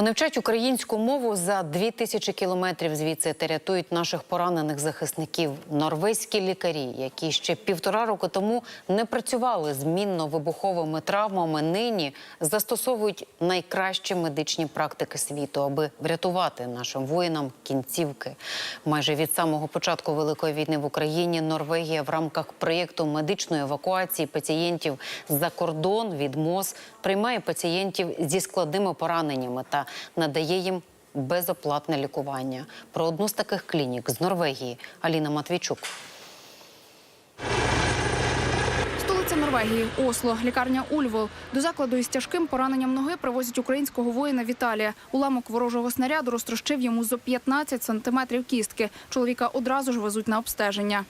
Вони вчать українську мову за дві тисячі кілометрів звідси та рятують наших поранених захисників. Норвезькі лікарі, які ще півтора року тому не працювали з мінно-вибуховими травмами, нині застосовують найкращі медичні практики світу, аби врятувати нашим воїнам кінцівки. Майже від самого початку великої війни в Україні Норвегія в рамках проєкту медичної евакуації пацієнтів за кордон від МОЗ приймає пацієнтів зі складними пораненнями та надає їм безоплатне лікування. Про одну з таких клінік з Норвегії Аліна Матвійчук. Столиця Норвегії Осло, лікарня Ульвол. До закладу із тяжким пораненням ноги привозять українського воїна Віталія. Уламок ворожого снаряду розтрощив йому зо 15 сантиметрів кістки. Чоловіка одразу ж везуть на обстеження.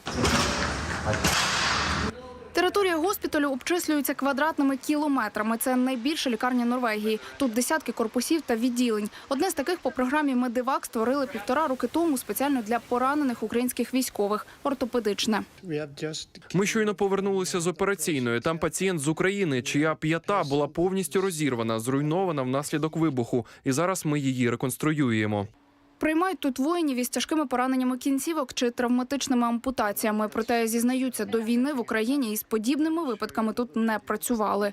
Територія госпіталю обчислюється квадратними кілометрами. Це найбільша лікарня Норвегії. Тут десятки корпусів та відділень. Одне з таких по програмі Медивак створили півтора роки тому спеціально для поранених українських військових ортопедичне. Ми щойно повернулися з операційної. Там пацієнт з України, чия п'ята була повністю розірвана, зруйнована внаслідок вибуху. І зараз ми її реконструюємо. Приймають тут воїнів із тяжкими пораненнями кінцівок чи травматичними ампутаціями. Проте зізнаються, до війни в Україні із подібними випадками тут не працювали.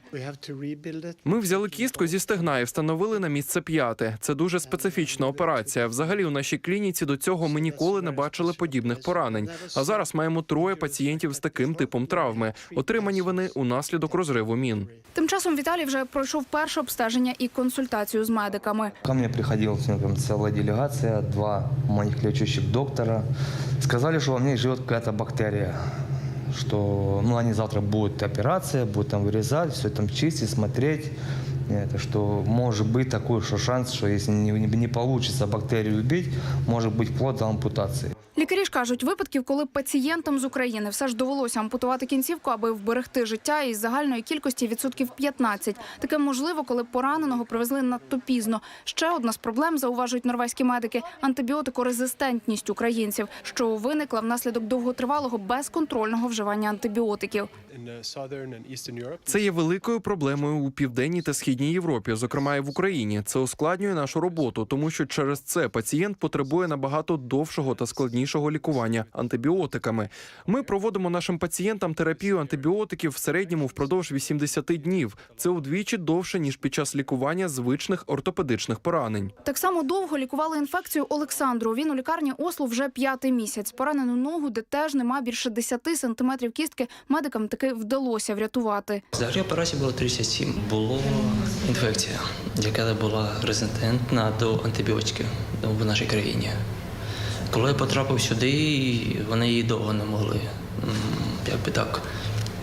Ми взяли кістку зі стегна і встановили на місце п'яте. Це дуже специфічна операція. Взагалі, у нашій клініці до цього ми ніколи не бачили подібних поранень. А зараз маємо троє пацієнтів з таким типом травми. Отримані вони унаслідок розриву мін. Тим часом Віталій вже пройшов перше обстеження і консультацію з медиками. Ко мне приходила сегодня прям целая делегация, два моих лечащих доктора. Сказали, что во мне живет какая-то бактерия, что ну, они завтра будут операция, будут там вырезать, все там чистить, смотреть. Это что может быть такой что шанс, что если не, не, не получится бактерию убить, может быть вплоть до ампутации. Лікарі ж кажуть, випадків, коли пацієнтам з України все ж довелося ампутувати кінцівку, аби вберегти життя із загальної кількості відсотків 15. Таке можливо, коли пораненого привезли надто пізно. Ще одна з проблем, зауважують норвезькі медики – антибіотикорезистентність українців, що виникла внаслідок довготривалого безконтрольного вживання антибіотиків. Це є великою проблемою у південній та східній Європі, зокрема і в Україні. Це ускладнює нашу роботу, тому що через це пацієнт потребує набагато довшого та складнішого лікування антибіотиками. Ми проводимо нашим пацієнтам терапію антибіотиків в середньому впродовж 80 днів. Це удвічі довше ніж під час лікування звичних ортопедичних поранень. Так само довго лікували інфекцію Олександру. Він у лікарні Осло вже п'ятий місяць. Поранену ногу, де теж нема більше 10 сантиметрів кістки, медикам таки вдалося врятувати. Взагалі операції було 37. Була інфекція, яка була резистентна до антибіотиків в нашій країні. Коли я потрапив сюди, вони її довго не могли якби як би так,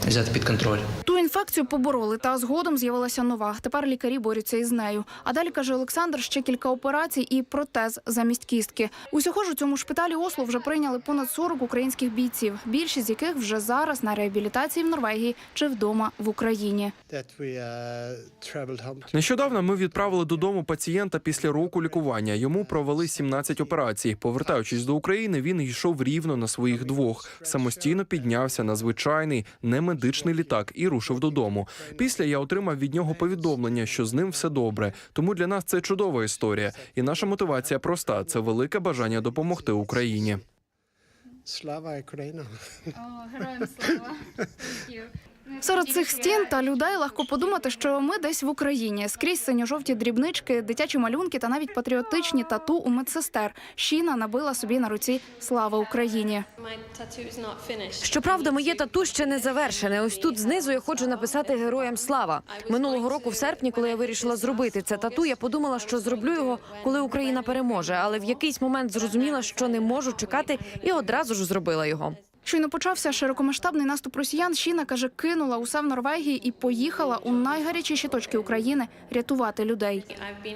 взяти під контроль. Ту інфекцію побороли, та згодом з'явилася нова. Тепер лікарі борються із нею. А далі каже Олександр, ще кілька операцій і протез замість кістки. Усього ж у цьому шпиталі Осло вже прийняли понад 40 українських бійців, більшість з яких вже зараз на реабілітації в Норвегії чи вдома в Україні. Нещодавно ми відправили додому пацієнта після року лікування. Йому провели 17 операцій. Повертаючись до України, він йшов рівно на своїх двох. Самостійно піднявся на звичайний немедичний літак і рушив додому. Після я отримав від нього повідомлення, що з ним все добре. Тому для нас це чудова історія. І наша мотивація проста: це велике бажання допомогти Україні. Слава Україна! Серед цих стін та людей легко подумати, що ми десь в Україні. Скрізь синьо-жовті дрібнички, дитячі малюнки та навіть патріотичні тату у медсестер. Щіна набила собі на руці Слава Україні. Щоправда, моє тату ще не завершене. Ось тут знизу я хочу написати героям слава. Минулого року, в серпні, коли я вирішила зробити це тату, я подумала, що зроблю його, коли Україна переможе. Але в якийсь момент зрозуміла, що не можу чекати, і одразу ж зробила його. Щойно почався широкомасштабний наступ росіян. Щіна каже, кинула усе в Норвегії і поїхала у найгарячіші точки України рятувати людей.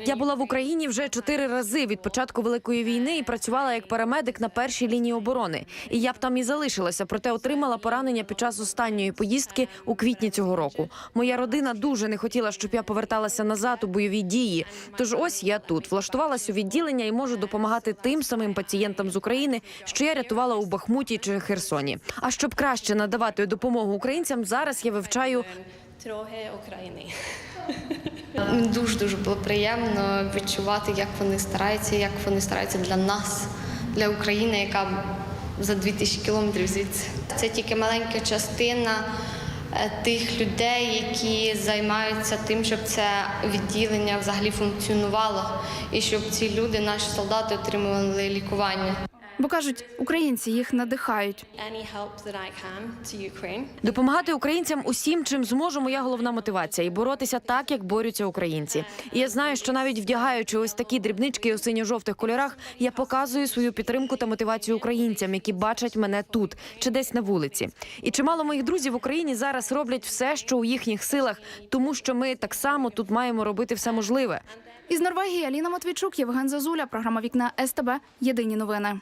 Я була в Україні вже чотири рази від початку великої війни і працювала як парамедик на першій лінії оборони. І я б там і залишилася, проте отримала поранення під час останньої поїздки у квітні цього року. Моя родина дуже не хотіла, щоб я поверталася назад у бойові дії. Тож ось я тут влаштувалася у відділення і можу допомагати тим самим пацієнтам з України, що я рятувала у Бахмуті чи Херсоні. А щоб краще надавати допомогу українцям, зараз я вивчаю Трохи України. Дуже дуже було приємно відчувати, як вони стараються, як вони стараються для нас, для України, яка за 2000 кілометрів звідси. Це тільки маленька частина е, тих людей, які займаються тим, щоб це відділення взагалі функціонувало, і щоб ці люди, наші солдати, отримували лікування. Бо кажуть, українці їх надихають. Допомагати українцям усім, чим зможу, моя головна мотивація і боротися так, як борються українці. І я знаю, що навіть вдягаючи ось такі дрібнички у синьо-жовтих кольорах, я показую свою підтримку та мотивацію українцям, які бачать мене тут чи десь на вулиці. І чимало моїх друзів в Україні зараз роблять все, що у їхніх силах, тому що ми так само тут маємо робити все можливе. Із Норвегії Аліна Матвійчук, Євген Зазуля, програма Вікна СТБ. Єдині новини.